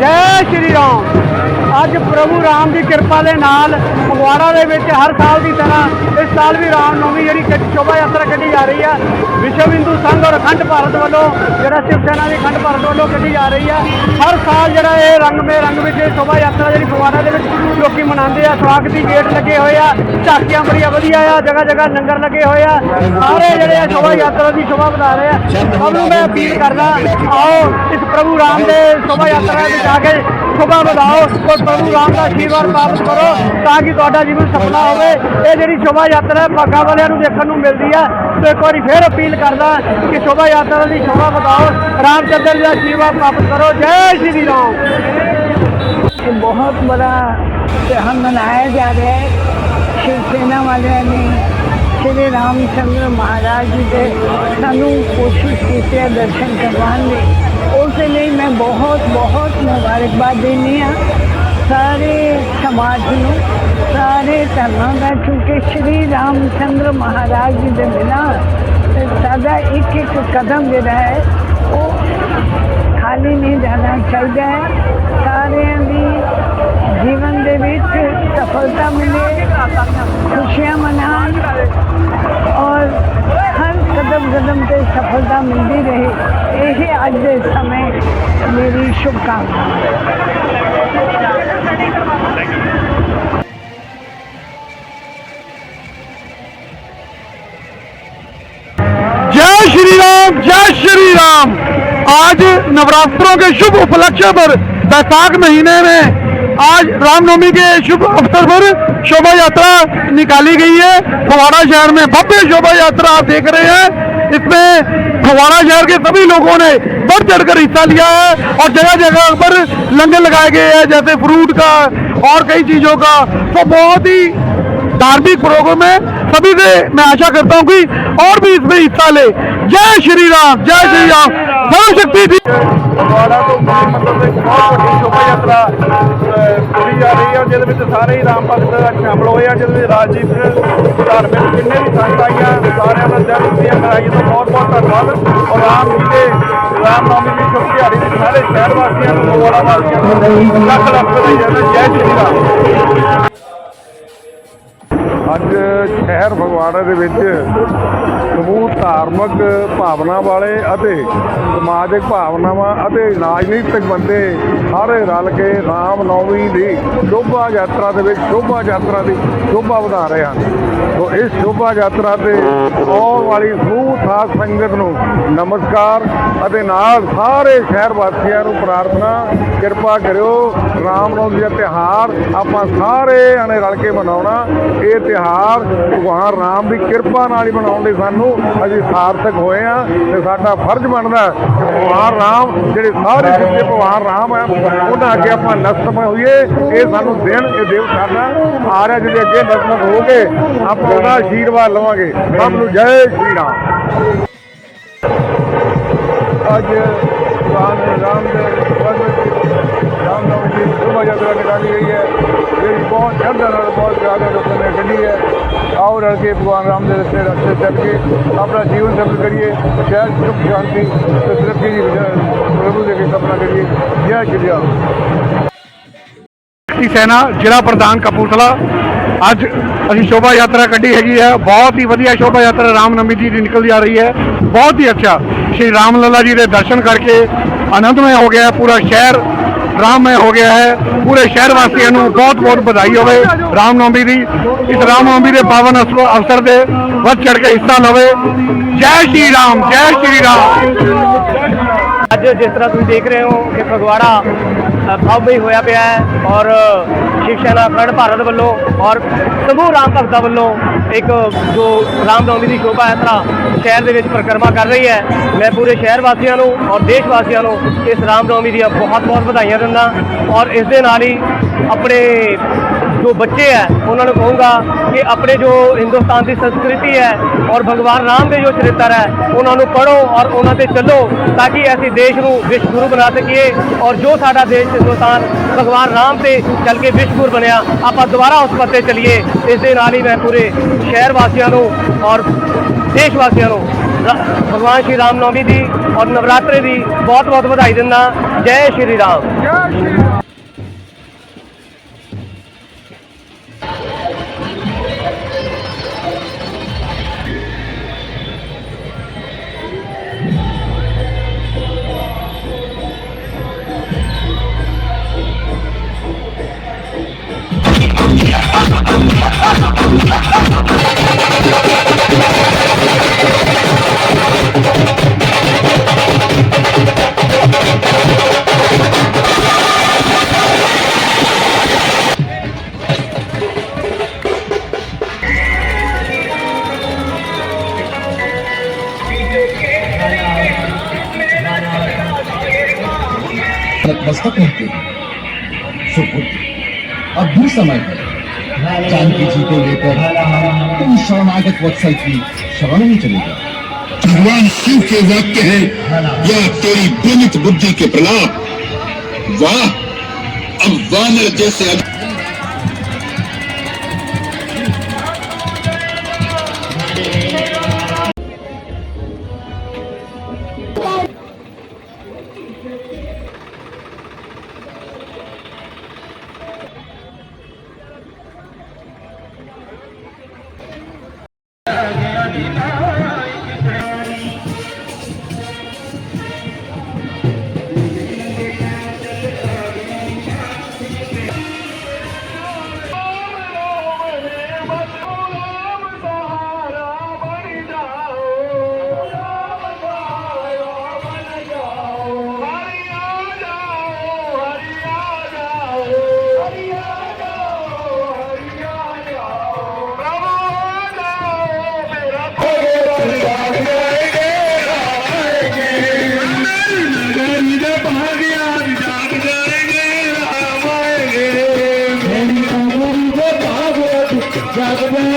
ਜੈ ਸ਼੍ਰੀ ਰਾਮ ਅੱਜ ਪ੍ਰਭੂ ਰਾਮ ਦੀ ਕਿਰਪਾ ਦੇ ਨਾਲ ਫਗਵਾੜਾ ਦੇ ਵਿੱਚ ਹਰ ਸਾਲ ਦੀ ਤਰ੍ਹਾਂ ਇਸ ਸਾਲ ਵੀ ਰਾਮ ਨੌਮੀ ਜਿਹੜੀ ਕਿ ਸ਼ੋਭਾ ਯਾਤਰਾ ਕੱਢੀ ਜਾ ਰਹੀ ਹੈ ਵਿਸ਼ਵ ਹਿੰਦੂ ਸੰਘ ਔਰ ਅਖੰਡ ਭਾਰਤ ਵੱਲੋਂ ਜਿਹੜਾ ਸ਼ਿਵ ਸੈਨਾ ਦੀ ਅਖੰਡ ਭਾਰਤ ਵੱਲੋਂ ਕੱਢੀ ਜਾ ਰਹੀ ਹੈ ਹਰ ਸਾਲ ਜਿਹੜਾ ਇਹ ਰੰਗ ਮੇ ਰੰਗ ਵਿੱਚ ਸ਼ੋਭਾ ਯਾਤਰਾ ਜਿਹੜੀ ਫਗਵਾੜਾ ਦੇ ਵਿੱਚ ਲੋਕੀ ਮਨਾਉਂਦੇ ਆ। ਸਵਾਗਤ ਦੀ ਗੇਟ ਲੱਗੇ ਹੋਏ ਆ। ਝਾਕੀਆਂ ਬੜੀਆਂ ਵਧੀਆ ਆ। ਜਗ੍ਹਾ ਜਗ੍ਹਾ ਲੰਗਰ ਲੱਗੇ ਹੋਏ ਆ। ਸਾਰੇ ਜਿਹੜੇ ਆ ਸ਼ੋਭਾ ਯਾਤਰਾ ਦੀ ਸ਼ੋਭਾ ਵਧਾ ਰਹੇ ਆ। ਸਭ ਨੂੰ ਮੈਂ ਅਪੀਲ ਕਰਦਾ, ਆਓ ਇਸ ਪ੍ਰਭੂ ਰਾਮ ਦੇ ਸ਼ੋਭਾ ਯਾਤਰਾ ਵਿੱਚ ਜਾ ਕੇ ਸ਼ੋਭਾ ਵਧਾਓ ਔਰ ਪ੍ਰਭੂ ਰਾਮ ਦਾ ਆਸ਼ੀਰਵਾਦ ਪ੍ਰਾਪਤ ਕਰੋ ਤਾਂ ਕਿ ਤੁਹਾਡਾ ਜੀਵਨ ਸਫਲਾ ਹੋਵੇ। ਇਹ ਜਿਹੜੀ ਸ਼ੋਭਾ ਯਾਤਰਾ ਹੈ ਭਾਗਾ ਵਾਲਿਆਂ ਨੂੰ ਦੇਖਣ ਨੂੰ ਮਿਲਦੀ ਹੈ, ਤੇ ਇੱਕ ਵਾਰੀ ਫੇਰ ਅਪੀਲ ਕਰਦਾ ਕਿ ਸ਼ੋਭਾ ਯਾਤਰਾ ਦੀ ਸ਼ੋਭਾ ਵਧਾਓ ਰਾਮਚੰਦਰ ਜੀ ਦਾ ਆਸ਼ੀਰਵਾਦ ਪ੍ਰਾਪਤ ਕਰੋ। ਜੈ ਸ਼੍ਰੀ ਰਾਮ। ਬਹੁਤ ਬੜਾ ਤਿਉਹਾਰ ਮਨਾਇਆ ਜਾ ਰਿਹਾ ਹੈ। ਸ਼ਿਵ ਸੈਨਾ ਵਾਲਿਆਂ ਨੇ ਸ਼੍ਰੀ ਰਾਮ ਚੰਦਰ ਮਹਾਰਾਜ ਜੀ ਦੇ ਸਾਨੂੰ ਕੋਸ਼ਿਸ਼ ਕੀਤੀ ਹੈ ਦਰਸ਼ਨ ਕਰਵਾਉਣ ਦੀ। ਉਸ ਲਈ ਮੈਂ ਬਹੁਤ ਬਹੁਤ ਮੁਬਾਰਕਬਾਦ ਦਿੰਦੀ ਹਾਂ ਸਾਰੇ ਸਮਾਜ ਨੂੰ ਸਾਰੇ ਧਰਮਾਂ ਦਾ ਕਿਉਂਕਿ ਸ਼੍ਰੀ ਰਾਮ ਚੰਦਰ ਮਹਾਰਾਜ ਜੀ ਦੇ ਬਿਨਾਂ ਸਾਡਾ ਇੱਕ ਇੱਕ ਕਦਮ ਜਿਹੜਾ ਹੈ ਉਹ ਖਾਲੀ ਨਹੀਂ ਜਾਣਾ ਚਾਹੀਦਾ ਹੈ ਸਾਰਿਆਂ ਦੀ ਜੀਵਨ ਦੇ ਵਿੱਚ ਸਫਲਤਾ ਮਿਲੇ आज के समय मेरी शुभकामनाएँ। जय श्री राम, जय श्री राम। आज नवरात्रों के शुभ उपलक्ष्य पर बैसाख महीने में आज रामनवमी के शुभ अवसर पर शोभा यात्रा निकाली गई है। फवाड़ा शहर में भव्य शोभा यात्रा आप देख रहे हैं। इसमें फवाड़ा शहर के सभी लोगों ने बढ़ चढ़ कर हिस्सा लिया है और जगह जगह पर लंगर लगाए गए हैं जैसे फ्रूट का और कई चीज़ों का। तो बहुत ही धार्मिक प्रोग्राम है। सभी से मैं आशा करता हूँ कि और भी इसमें हिस्सा ले। जय श्री राम जय श्री राम। सर्वशक्ति थी। ਫਗਵਾੜਾ ਤੋਂ ਮਤਲਬ ਇੱਕ ਬਹੁਤ ਵੱਡੀ ਸ਼ੋਭਾ ਯਾਤਰਾ ਪੂਰੀ ਜਾ ਰਹੀ ਹੈ ਜਿਹਦੇ ਵਿੱਚ ਸਾਰੇ ਹੀ ਰਾਮ ਭਗਤ ਸ਼ਾਮਲ ਹੋਏ ਆ, ਜਿਹਦੇ ਵਿੱਚ ਰਾਜਦੀਪ ਧਾਰਮਿਕ ਜਿੰਨੇ ਵੀ ਸੰਗਤ ਆਈਆਂ ਸਾਰਿਆਂ ਦਾ ਦਿਲ ਦੀਆਂ ਕਰਾਈਆਂ ਤੋਂ ਬਹੁਤ ਬਹੁਤ ਧੰਨਵਾਦ। ਔਰ ਰਾਮ ਜੀ ਦੇ ਰਾਮ ਨੌਮੀ ਦੀ ਸ਼ੁਭ ਦਿਹਾੜੀ ਦੇ ਸਾਰੇ ਸ਼ਹਿਰ ਵਾਸੀਆਂ ਨੂੰ ਫਗਵਾੜਾ ਵਾਸੀਆਂ ਨੂੰ ਲੱਖ ਲੱਖ ਵਧਾਈਆਂ ਜੈ ਸ਼੍ਰੀ ਰਾਮ। ਅੱਜ ਸ਼ਹਿਰ ਫਗਵਾੜਾ ਦੇ ਵਿੱਚ ਸਮੂਹ ਧਾਰਮਿਕ ਭਾਵਨਾ ਵਾਲੇ ਅਤੇ ਸਮਾਜਿਕ ਭਾਵਨਾਵਾਂ ਅਤੇ ਰਾਜਨੀਤਿਕ ਬੰਦੇ ਸਾਰੇ ਰਲ ਕੇ ਰਾਮ ਨੌਮੀ ਦੀ ਸ਼ੋਭਾ ਯਾਤਰਾ ਦੇ ਵਿੱਚ ਸ਼ੋਭਾ ਯਾਤਰਾ ਦੀ ਸ਼ੋਭਾ ਵਧਾ ਰਹੇ ਹਨ। ਸੋ ਇਸ ਸ਼ੋਭਾ ਯਾਤਰਾ ਤੇ ਆਉਣ ਵਾਲੀ ਸਮੂਹ ਸਾਧ ਸੰਗਤ ਨੂੰ ਨਮਸਕਾਰ ਅਤੇ ਨਾਲ ਸਾਰੇ ਸ਼ਹਿਰ ਵਾਸੀਆਂ ਨੂੰ ਪ੍ਰਾਰਥਨਾ, ਕਿਰਪਾ ਕਰਿਓ ਰਾਮ ਨੌਮੀ ਦਾ ਤਿਉਹਾਰ ਆਪਾਂ ਸਾਰੇ ਜਣੇ ਰਲ ਕੇ ਮਨਾਉਣਾ। ਇਹ ਤਿਉਹਾਰ ਭਗਵਾਨ ਰਾਮ ਦੀ ਕਿਰਪਾ ਨਾਲ ਹੀ ਮਨਾਉਣ ਲਈ ਸਾਨੂੰ। ਅਸੀਂ ਸਾਰਥਕ ਹੋਏ ਆ ਤੇ ਸਾਡਾ ਫਰਜ਼ ਬਣਦਾ ਕਿ ਭਗਵਾਨ ਰਾਮ, ਜਿਹੜੇ ਸਾਰੇ ਜਿੱਥੇ ਭਗਵਾਨ ਰਾਮ ਹੈ ਉਹਨਾਂ ਅੱਗੇ ਆਪਾਂ ਨਤਮਸਤਕ ਹੋਈਏ, ਇਹ ਸਾਨੂੰ ਦੇਣ, ਇਹ ਦੇਵ ਸਾਡਾ। ਆ ਰਿਹਾ ਜਿਹਦੇ ਅੱਗੇ ਨਤਮਸਤਕ ਹੋ ਕੇ ਆਪਾਂ ਉਹਦਾ ਆਸ਼ੀਰਵਾਦ ਲਵਾਂਗੇ। ਸਭ ਨੂੰ ਜੈ ਸ਼੍ਰੀ ਰਾਮ। ਅੱਜ ਭਗਵਾਨ ਰਾਮ ਦੇ ਰਾਮ ਨਾਮ ਦੀ ਸ਼ੋਭਾ ਯਾਤਰਾ ਨਿਕਾਲੀ ਗਈ ਹੈ। ਜਿਹੜੀ ਬਹੁਤ ਸ਼ਰਧਾ ਨਾਲ, ਬਹੁਤ ਪਿਆਰ ਜ਼ਿਆਦਾ ਲੋਕਾਂ ਨੇ ਕੱਢੀ ਹੈ। ਆਓ ਰਲ ਕੇ ਭਗਵਾਨ ਰਾਮ ਦੇ ਰਸਤੇ ਰਸਤੇ ਚੱਲ ਕੇ ਆਪਣਾ ਜੀਵਨ ਸਫਲ ਕਰੀਏ, ਸ਼ਹਿਰ ਸੁਖ, ਸ਼ਾਂਤੀ ਤੇ ਤਰੱਕੀ ਦੀ ਪ੍ਰਭੂ ਦੇ ਕੇ ਕਪਨਾ ਕਰੀਏ। ਜੈ ਸ਼੍ਰੀ ਰਾਮ। ਸ਼ਕਤੀ ਸੈਨਾ, ਜ਼ਿਲ੍ਹਾ ਪ੍ਰਧਾਨ ਕਪੂਰਥਲਾ, ਅੱਜ ਅਸੀਂ ਸ਼ੋਭਾ ਯਾਤਰਾ ਕੱਢੀ ਹੈਗੀ ਹੈ। ਬਹੁਤ ਹੀ ਵਧੀਆ ਸ਼ੋਭਾ ਯਾਤਰਾ ਰਾਮਨਵਮੀ ਜੀ ਦੀ ਨਿਕਲ ਜਾ ਰਹੀ ਹੈ। ਬਹੁਤ ਹੀ ਅੱਛਾ। ਸ਼੍ਰੀ ਰਾਮ ਲੱਲਾ ਜੀ ਦੇ ਦਰਸ਼ਨ ਕਰਕੇ ਆਨੰਦਮय ਹੋ ਗਿਆ ਪੂਰਾ ਸ਼ਹਿਰ ਰਾਮਮय ਹੋ ਗਿਆ ਹੈ। ਪੂਰੇ ਸ਼ਹਿਰ ਵਾਸੀਆਂ ਨੂੰ ਬਹੁਤ ਬਹੁਤ ਵਧਾਈ ਹੋਵੇ ਰਾਮ ਨੌਮੀ ਦੀ। ਇਸ ਰਾਮ ਨੌਮੀ ਦੇ ਪਾਵਨ ਅਵਸਰ ਦੇ ਵੱਧ ਚੜ ਕੇ ਹਿੱਸਾ ਲਵੇ। ਜੈ ਸ਼੍ਰੀ ਰਾਮ ਜੈ ਸ਼੍ਰੀ ਰਾਮ। ਅੱਜ ਜਿਸ ਤਰ੍ਹਾਂ ਤੁਸੀਂ ਦੇਖ ਰਹੇ ਹੋ ਕਿ ਫਗਵਾੜਾ ਅ, ਹੀ ਹੋਇਆ ਪਿਆ ਹੈ ਔਰ ਸ਼ਿਵ ਸੈਨਾ ਅਖੰਡ ਭਾਰਤ ਵੱਲੋਂ ਔਰ ਸਮੂਹ ਰਾਮ ਭਗਤਾਂ ਵੱਲੋਂ ਇੱਕ ਜੋ ਰਾਮ ਨੌਮੀ ਦੀ ਸ਼ੋਭਾ ਯਾਤਰਾ ਸ਼ਹਿਰ ਦੇ ਵਿੱਚ ਪਰਿਕਰਮਾ ਕਰ ਰਹੀ ਹੈ। ਮੈਂ ਪੂਰੇ ਸ਼ਹਿਰ ਵਾਸੀਆਂ ਨੂੰ ਔਰ ਦੇਸ਼ ਵਾਸੀਆਂ ਨੂੰ ਇਸ ਰਾਮ ਨੌਮੀ ਦੀਆਂ ਬਹੁਤ ਬਹੁਤ ਵਧਾਈਆਂ ਦਿੰਦਾ ਔਰ ਇਸ ਦੇ ਨਾਲ ਹੀ ਆਪਣੇ ਜੋ ਬੱਚੇ ਹੈ, ਉਹਨਾਂ ਨੂੰ ਕਹੂੰਗਾ ਕਿ ਆਪਣੇ ਜੋ ਹਿੰਦੁਸਤਾਨ ਦੀ ਸੰਸਕ੍ਰਿਤੀ ਹੈ ਔਰ ਭਗਵਾਨ ਰਾਮ ਦੇ ਜੋ ਚਰਿੱਤਰ ਹੈ, ਉਹਨਾਂ ਨੂੰ ਪੜ੍ਹੋ ਔਰ ਉਹਨਾਂ ਤੇ ਚੱਲੋ ਤਾਂ ਕਿ ਅਸੀਂ ਦੇਸ਼ ਨੂੰ ਵਿਸ਼ਵ ਗੁਰੂ ਬਣਾ ਸਕੀਏ ਔਰ ਜੋ ਸਾਡਾ ਦੇਸ਼ ਹਿੰਦੁਸਤਾਨ ਭਗਵਾਨ ਰਾਮ ਤੇ ਚੱਲ ਕੇ ਵਿਸ਼ਵ ਗੁਰੂ ਬਣਿਆ, ਆਪਾਂ ਦੁਬਾਰਾ ਉਸ ਪੱਤੇ ਚੱਲੀਏ। ਇਸ ਦੇ ਨਾਲ ਹੀ ਮੈਂ ਪੂਰੇ ਸ਼ਹਿਰ ਵਾਸੀਆਂ ਨੂੰ ਔਰ ਦੇਸ਼ ਵਾਸੀਆਂ ਨੂੰ ਭਗਵਾਨ ਸ਼੍ਰੀ ਰਾਮ ਨੌਮੀ ਦੀ ਔਰ ਨਵਰਾਤਰੇ ਦੀ ਬਹੁਤ ਬਹੁਤ ਵਧਾਈ ਦਿੰਦਾ। ਜੈ ਸ਼੍ਰੀ ਰਾਮ। होते हैं सुपुत्र अब भी समय है जानकी जी को लेकर तुम शरणागत वत्सल की शरण में चले जाओ भगवान शिव के वाक्य है या तेरी भ्रमित बुद्धि के प्रलाप वाह अब वानर जैसे अग...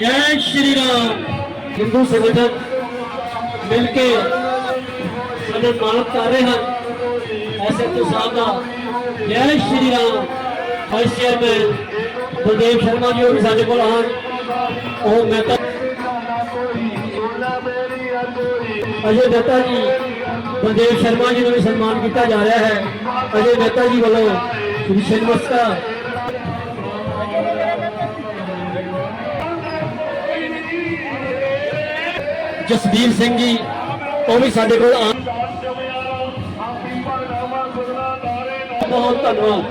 जय श्री राम हिंदू संगठन मिलके साढ़े मानव कर रहे हैं। ऐसे तो साहब जय श्री राम फ़र्स्ट चेयरमैन बलदेव शर्मा जी और साढ़े को और मेहता अजय मेहता जी बलदेव शर्मा जी ने भी सम्मान किया जा रहा है। अजय मेहता जी वालों श्री नमस्कार। ਜਸਬੀਰ ਸਿੰਘ ਜੀ ਉਹ ਵੀ ਸਾਡੇ ਕੋਲ ਆ ਬਹੁਤ ਧੰਨਵਾਦ।